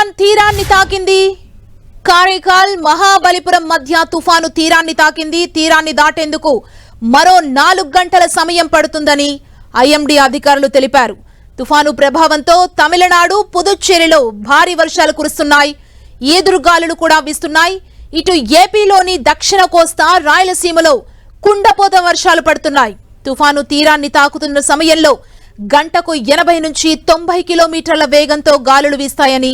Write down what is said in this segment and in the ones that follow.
తుఫాన్ తీరాన్ని తాకింది. కారైకాల్ మహాబలిపురం మధ్య తుఫాను తీరాన్ని తాకింది. తీరాన్ని దాటేందుకు మరో నాలుగు గంటల సమయం పడుతుందని ఐఎండీ అధికారులు తెలిపారు. తుఫాను ప్రభావంతో తమిళనాడు పుదుచ్చేరిలో భారీ వర్షాలు కురుస్తున్నాయి. ఈదురుగాలులు కూడా వీస్తున్నాయి. ఇటు ఏపీలోని దక్షిణ కోస్తా రాయలసీమలో కుండపోత వర్షాలు పడుతున్నాయి. తుఫాను తీరాన్ని తాకుతున్న సమయంలో గంటకు ఎనభై నుంచి తొంభై కిలోమీటర్ల వేగంతో గాలులు వీస్తాయని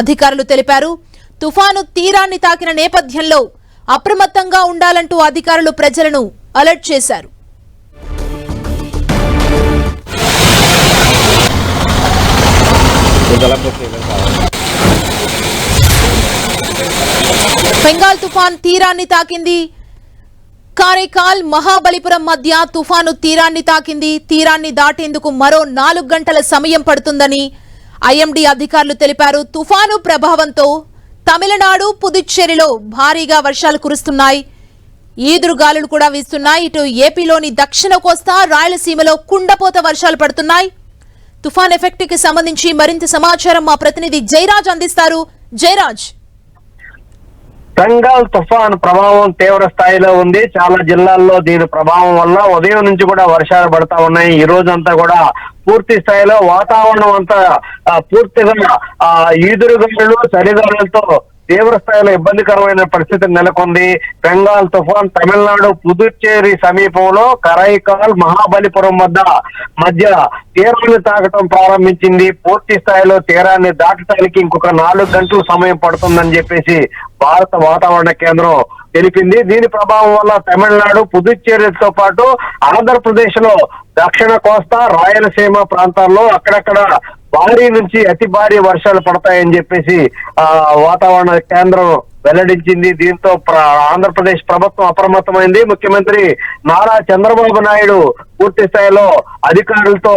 అధికారులు తెలిపారు తుఫాను తీరాన్ని తాకిన నేపథ్యంలో అప్రమత్తంగా ఉండాలంటూ అధికారులు ప్రజలను అలర్ట్ చేశారు. బెంగాల్ తుఫాన్ తీరాన్ని తాకింది. కారైకాల్ మహాబలిపురం మధ్య తుఫాను తీరాన్ని తాకింది. తీరాన్ని దాటేందుకు మరో నాలుగు గంటల సమయం పడుతుందని ఐఎండీ అధికారులు తెలిపారు తుఫాను ప్రభావంతో తమిళనాడు పుదుచ్చేరిలో భారీగా వర్షాలు కురుస్తున్నాయి. ఈదురుగాలులు కూడా వీస్తున్నాయి. ఇటు ఏపీలోని దక్షిణ కోస్తా రాయలసీమలో కుండపోత వర్షాలు పడుతున్నాయి. తుఫాన్ ఎఫెక్ట్కి సంబంధించి మరింత సమాచారం మా ప్రతినిధి జయరాజ్ అందిస్తారు. జయరాజ్. బెంగాల్ తుఫాన్ ప్రభావం తీవ్ర స్థాయిలో ఉంది. చాలా జిల్లాల్లో దీని ప్రభావం వల్ల ఉదయం నుంచి కూడా వర్షాలు పడతా ఉన్నాయి. ఈ రోజంతా కూడా పూర్తి స్థాయిలో వాతావరణం అంతా పూర్తిగా ఆ ఈదురుగాలులు చలిగాలులతో తీవ్ర స్థాయిలో ఇబ్బందికరమైన పరిస్థితి నెలకొంది. బెంగాల్ తుఫాన్ తమిళనాడు పుదుచ్చేరి సమీపంలో కరైకాల్ మహాబలిపురం వద్ద మధ్య తీరాన్ని తాకటం ప్రారంభించింది. పూర్తి స్థాయిలో తీరాన్ని దాటడానికి ఇంకొక నాలుగు గంటలు సమయం పడుతుందని చెప్పేసి భారత వాతావరణ కేంద్రం తెలిపింది. దీని ప్రభావం వల్ల తమిళనాడు పుదుచ్చేరితో పాటు ఆంధ్రప్రదేశ్లో దక్షిణ కోస్తా రాయలసీమ ప్రాంతాల్లో అక్కడక్కడ భారీ నుంచి అతి భారీ వర్షాలు పడతాయని చెప్పేసి ఆ వాతావరణ కేంద్రం వెల్లడించింది. దీంతో ఆంధ్రప్రదేశ్ ప్రభుత్వం అప్రమత్తమైంది. ముఖ్యమంత్రి నారా చంద్రబాబు నాయుడు పూర్తి స్థాయిలో అధికారులతో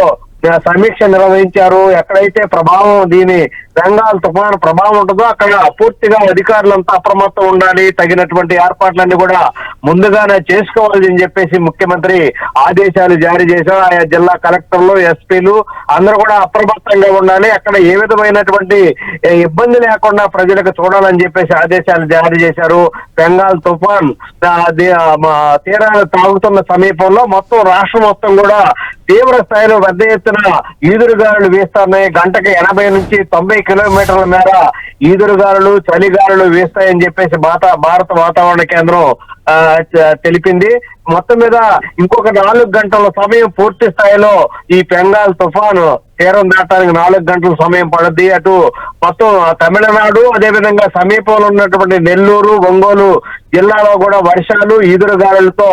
సమీక్ష నిర్వహించారు. ఎక్కడైతే ప్రభావం దీని బెంగాల్ తుఫాను ప్రభావం ఉంటుందో అక్కడ పూర్తిగా అధికారులంతా అప్రమత్తం ఉండాలి. తగినటువంటి ఏర్పాట్లన్నీ కూడా ముందుగానే చేసుకోవాలి అని చెప్పేసి ముఖ్యమంత్రి ఆదేశాలు జారీ చేశారు. ఆయా జిల్లా కలెక్టర్లు ఎస్పీలు అందరూ కూడా అప్రమత్తంగా ఉండాలి. అక్కడ ఏ విధమైనటువంటి ఇబ్బంది లేకుండా ప్రజలకు చూడాలని చెప్పేసి ఆదేశాలు జారీ చేశారు. బెంగాల్ తుఫాన్ తీరాలు తాగుతున్న సమీపంలో మొత్తం రాష్ట్రం మొత్తం కూడా తీవ్ర స్థాయిలో పెద్ద ఎత్తున ఈదురుగాలు వీస్తున్నాయి. గంటకి ఎనభై నుంచి తొంభై కిలోమీటర్ల మేర ఈదురుగాలులు చలిగాలులు వీస్తాయని చెప్పేసి భారత భారత వాతావరణ కేంద్రం ఆ, తెలిపింది. మొత్తం మీద ఇంకొక నాలుగు గంటల సమయం పూర్తి స్థాయిలో ఈ బెంగాల్ తుఫాను తీరం దాటానికి నాలుగు గంటల సమయం పడుద్ది. అటు మొత్తం తమిళనాడు అదేవిధంగా సమీపంలో ఉన్నటువంటి నెల్లూరు ఒంగోలు జిల్లాలో కూడా వర్షాలు ఈదురుగాలులతో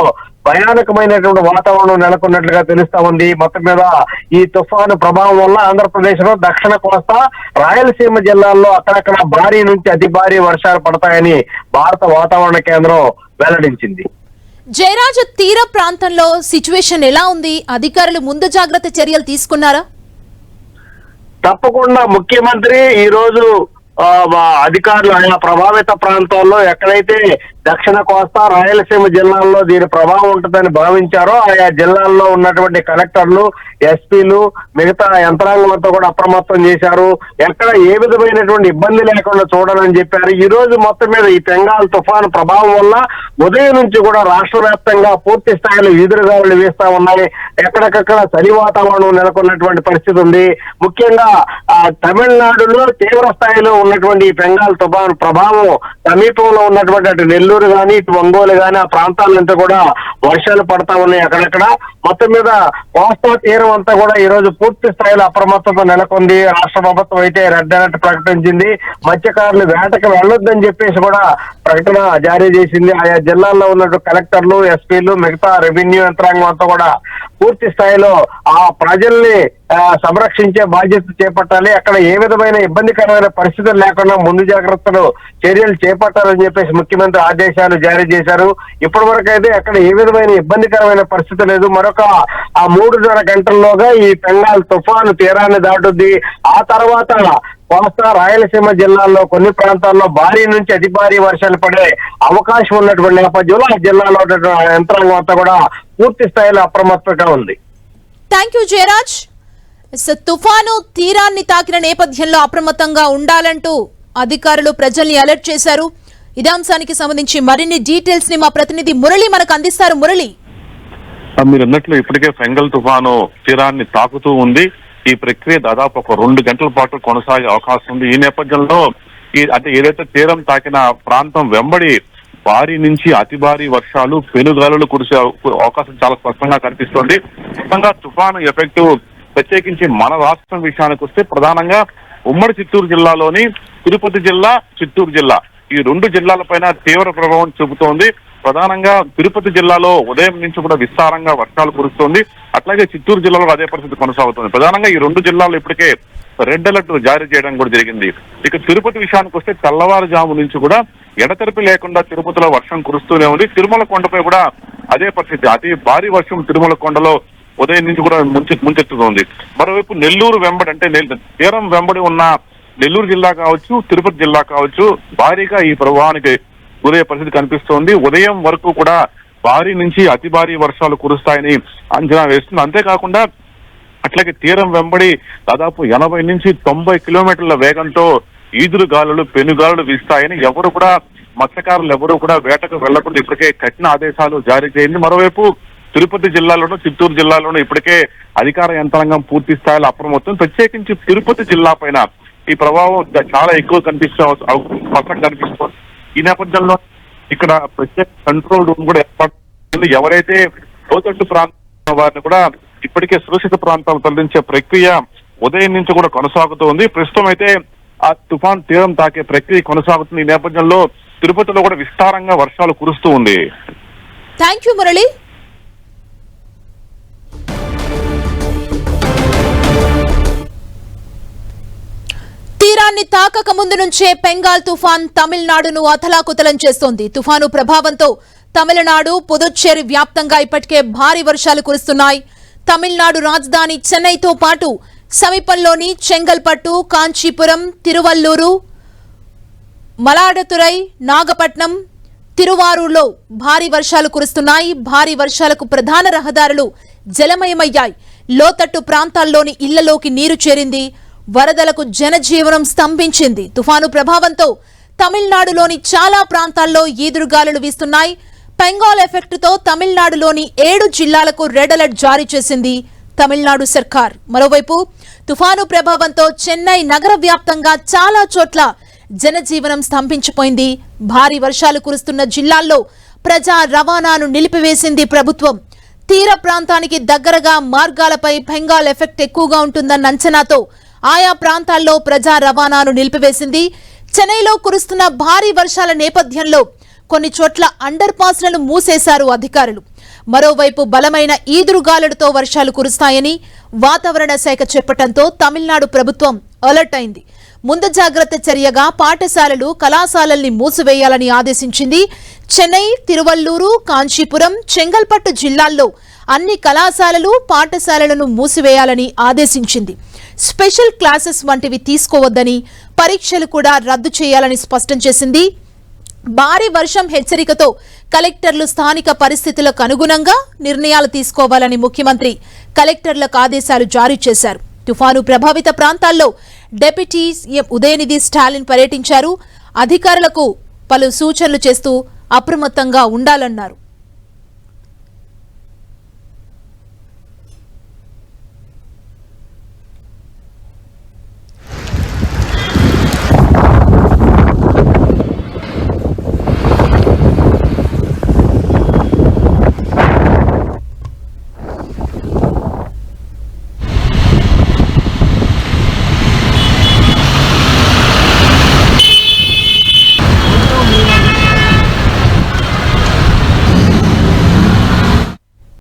భయానకమైనటువంటి వాతావరణం నెలకొన్నట్లుగా తెలుస్తా ఉంది మొత్తం మీద ఈ తుఫాను ప్రభావం వల్ల ఆంధ్రప్రదేశ్లో దక్షిణ కోస్తా రాయలసీమ జిల్లాల్లో అక్కడక్కడ భారీ నుంచి అతి భారీ వర్షాలు పడతాయని భారత వాతావరణ కేంద్రం వెల్లడించింది. జయరాజ్ తీర ప్రాంతంలో సిచ్యువేషన్ ఎలా ఉంది? అధికారులు ముందు జాగ్రత్త చర్యలు తీసుకున్నారా? తప్పకుండా ముఖ్యమంత్రి ఈ రోజు అధికారులు ఆయా ప్రభావిత ప్రాంతాల్లో ఎక్కడైతే దక్షిణ కోస్తా రాయలసీమ జిల్లాల్లో దీని ప్రభావం ఉంటుందని భావించారో. ఆయా జిల్లాల్లో ఉన్నటువంటి కలెక్టర్లు ఎస్పీలు మిగతా యంత్రాంగం అంతా కూడా అప్రమత్తం చేశారు. ఎక్కడ ఏ విధమైనటువంటి ఇబ్బంది లేకుండా చూడాలని చెప్పారు. ఈ రోజు మొత్తం మీద ఈ బెంగాల్ తుఫాను ప్రభావం వల్ల ఉదయం నుంచి కూడా రాష్ట్ర వ్యాప్తంగా పూర్తి స్థాయిలో ఈదురుగాలు వీస్తా ఉన్నాయి. ఎక్కడికక్కడ చలి వాతావరణం నెలకొన్నటువంటి పరిస్థితి ఉంది. ముఖ్యంగా తమిళనాడులో తీవ్ర స్థాయిలో ఉన్నటువంటి ఈ బెంగాల్ తుఫాను ప్రభావం సమీపంలో ఉన్నటువంటి అటు నెల్లూరు గాని ఇటు ఒంగోలు గాని ఆ ప్రాంతాలంతా కూడా వర్షాలు పడతా ఉన్నాయి అక్కడక్కడ. మొత్తం మీద కోస్తా తీరం అంతా కూడా ఈ రోజు పూర్తి స్థాయిలో అప్రమత్తత నెలకొంది. రాష్ట్ర ప్రభుత్వం అయితే రెడ్ అలర్ట్ ప్రకటించింది. మత్స్యకారులు వేటకు వెళ్ళొద్దని చెప్పేసి కూడా ప్రకటన జారీ చేసింది. ఆయా జిల్లాల్లో ఉన్నట్టు కలెక్టర్లు ఎస్పీలు మిగతా రెవెన్యూ యంత్రాంగం అంతా కూడా పూర్తి స్థాయిలో ఆ ప్రజల్ని సంరక్షించే బాధ్యత చేపట్టాలి. అక్కడ ఏ విధమైన ఇబ్బందికరమైన పరిస్థితులు లేకుండా ముందు జాగ్రత్తలు చర్యలు చేపట్టాలని చెప్పేసి ముఖ్యమంత్రి ఆదేశాలు జారీ చేశారు. ఇప్పటి వరకు అయితే అక్కడ ఏ తీవ్రమైన ఇబ్బందికరమైన పరిస్థితి లేదు. మరొక ఆ మూడున్నర గంటల్లోగా ఈ బెంగాల్ తుఫాను తీరాన్ని దాటుద్ది. ఆ తర్వాత కోస్తా రాయలసీమ జిల్లాల్లో కొన్ని ప్రాంతాల్లో భారీ నుంచి అతి భారీ వర్షాలు పడే అవకాశం ఉన్నటువంటి నేపథ్యంలో ఆ జిల్లాలో ఉన్నటువంటి యంత్రాంగం అంతా కూడా పూర్తి స్థాయిలో అప్రమత్తంగా ఉంది. థ్యాంక్ యూ జయరాజ్ తుఫాను తీరాన్ని తాకిన నేపథ్యంలో అప్రమత్తంగా ఉండాలంటూ అధికారులు ప్రజల్ని అలర్ట్ చేశారు. ఇదే అంశానికి సంబంధించి మరిన్ని డీటెయిల్స్ని మా ప్రతినిధి మురళి మనకు అందిస్తారు. మురళి. మీరు అన్నట్లు ఇప్పటికే ఫెంగల్ తుఫాను తీరాన్ని తాకుతూ ఉంది. ఈ ప్రక్రియ దాదాపు ఒక రెండు గంటల పాటు కొనసాగే అవకాశం ఉంది. ఈ నేపథ్యంలో ఈ అంటే ఏదైతే తీరం తాకిన ప్రాంతం వెంబడి భారీ నుంచి అతి భారీ వర్షాలు పెనుగాలులు కురిసే అవకాశం చాలా స్పష్టంగా కనిపిస్తోంది. మొత్తంగా తుఫాను ఎఫెక్ట్ ప్రత్యేకించి మన రాష్ట్రం విషయానికి వస్తే ప్రధానంగా ఉమ్మడి చిత్తూరు జిల్లాలోని తిరుపతి జిల్లా చిత్తూరు జిల్లా. ఈ రెండు జిల్లాలపైన తీవ్ర ప్రభావం చూపుతోంది. ప్రధానంగా తిరుపతి జిల్లాలో ఉదయం నుంచి కూడా విస్తారంగా వర్షాలు కురుస్తోంది. అట్లాగే చిత్తూరు జిల్లాలో అదే పరిస్థితి కొనసాగుతుంది. ప్రధానంగా ఈ రెండు జిల్లాలు ఇప్పటికే రెడ్ అలర్ట్ జారీ చేయడం కూడా జరిగింది. ఇక తిరుపతి విషయానికి వస్తే తెల్లవారుజాము నుంచి కూడా ఎడతెరిపి లేకుండా తిరుపతిలో వర్షం కురుస్తూనే ఉంది. తిరుమల కొండపై కూడా అదే పరిస్థితి. అతి భారీ వర్షం తిరుమల కొండలో ఉదయం నుంచి కూడా ముంచె ముంచెత్తుతోంది. మరోవైపు నెల్లూరు వెంబడి అంటే తీరం వెంబడి ఉన్న నెల్లూరు జిల్లా కావచ్చు తిరుపతి జిల్లా కావచ్చు భారీగా ఈ ప్రవాహానికి గురయ్యే పరిస్థితి కనిపిస్తోంది. ఉదయం వరకు కూడా భారీ నుంచి అతి భారీ వర్షాలు కురుస్తాయని అంచనా వేస్తుంది. అంతేకాకుండా అట్లాగే తీరం వెంబడి దాదాపు ఎనభై నుంచి తొంభై కిలోమీటర్ల వేగంతో ఈదురు గాలులు పెనుగాలులు వీస్తాయని ఎవరు కూడా మత్స్యకారులు ఎవరు కూడా వేటకు వెళ్ళకుండా ఇప్పటికే కఠిన ఆదేశాలు జారీ చేయింది. మరోవైపు తిరుపతి జిల్లాలోను చిత్తూరు జిల్లాలోనూ ఇప్పటికే అధికార యంత్రాంగం పూర్తి స్థాయిలో అప్రమత్తం. ప్రత్యేకించి తిరుపతి జిల్లా పైన ఈ ప్రభావం చాలా ఎక్కువ కనిపిస్తే స్పష్టంగా కనిపిస్తుంది ఈ నేపథ్యంలో ఇక్కడ ప్రత్యేక కంట్రోల్ రూమ్ కూడా ఏర్పాటు ఎవరైతే లోతట్టు ప్రాంతం వారిని కూడా ఇప్పటికే సురక్షిత ప్రాంతాలు తరలించే ప్రక్రియ ఉదయం నుంచి కూడా కొనసాగుతోంది ప్రస్తుతం అయితే ఆ తుఫాన్ తీరం తాకే ప్రక్రియ కొనసాగుతుంది. ఈ నేపథ్యంలో తిరుపతిలో కూడా విస్తారంగా వర్షాలు కురుస్తూ ఉంది. థ్యాంక్ యూ మురళి తీరాన్ని తాకక ముందు నుంచే బెంగాల్ తుఫాన్ తమిళనాడును అతలాకుతలం చేస్తోంది. తుఫాను ప్రభావంతో తమిళనాడు పుదుచ్చేరి వ్యాప్తంగా ఇప్పటికే భారీ వర్షాలు కురుస్తున్నాయి. తమిళనాడు రాజధాని చెన్నైతో పాటు సమీపంలోని చెంగల్పట్టు కాంచీపురం తిరువల్లూరు మలాడతురై నాగపట్నం తిరువారూరులో భారీ వర్షాలు కురుస్తున్నాయి. భారీ వర్షాలకు ప్రధాన రహదారులు జలమయమయ్యాయి. లోతట్టు ప్రాంతాల్లోని ఇళ్ళలోకి నీరు చేరింది. వరదలకు జనజీవనం స్తంభించింది. తుఫాను ప్రభావంతో తమిళనాడులోని చాలా ప్రాంతాల్లో ఈదురుగాలులు వీస్తున్నాయి. బెంగాల్ ఎఫెక్ట్తో తమిళనాడులోని ఏడు జిల్లాలకు రెడ్ అలర్ట్ జారీ చేసింది తమిళనాడు సర్కార్. మరోవైపు తుఫాను ప్రభావంతో చెన్నై నగర వ్యాప్తంగా చాలా చోట్ల జనజీవనం స్తంభించిపోయింది. భారీ వర్షాలు కురుస్తున్న జిల్లాల్లో ప్రజా రవాణాను నిలిపివేసింది ప్రభుత్వం. తీర ప్రాంతానికి దగ్గరగా మార్గాలపై బెంగాల్ ఎఫెక్ట్ ఎక్కువగా ఉంటుందన్న అంచనాతో ఆయా ప్రాంతాల్లో ప్రజా రవాణాను నిలిపివేసింది. చెన్నైలో కురుస్తున్న భారీ వర్షాల నేపథ్యంలో కొన్ని చోట్ల అండర్ పాస్లను మూసేశారు అధికారులు. మరోవైపు బలమైన ఈదురుగాలులతో వర్షాలు కురుస్తాయని వాతావరణ శాఖ చెప్పడంతో తమిళనాడు ప్రభుత్వం అలర్ట్ అయింది. ముందు జాగ్రత్త చర్యగా పాఠశాలలు కళాశాలల్ని మూసివేయాలని ఆదేశించింది. చెన్నై తిరువల్లూరు కాంచీపురం చెంగల్పట్టు జిల్లాల్లో అన్ని కళాశాలలు పాఠశాలలను మూసివేయాలని ఆదేశించింది. స్పెషల్ క్లాసెస్ వంటివి తీసుకోవద్దని పరీక్షలు కూడా రద్దు చేయాలని స్పష్టం చేసింది. భారీ వర్షం హెచ్చరికతో కలెక్టర్లు స్థానిక పరిస్థితులకు అనుగుణంగా నిర్ణయాలు తీసుకోవాలని ముఖ్యమంత్రి కలెక్టర్లకు ఆదేశాలు జారీ చేశారు. తుఫాను ప్రభావిత ప్రాంతాల్లో డెప్యూటీ సీఎం ఉదయనిధి స్టాలిన్ పర్యటించారు. అధికారులకు పలు సూచనలు చేస్తూ అప్రమత్తంగా ఉండాలన్నారు.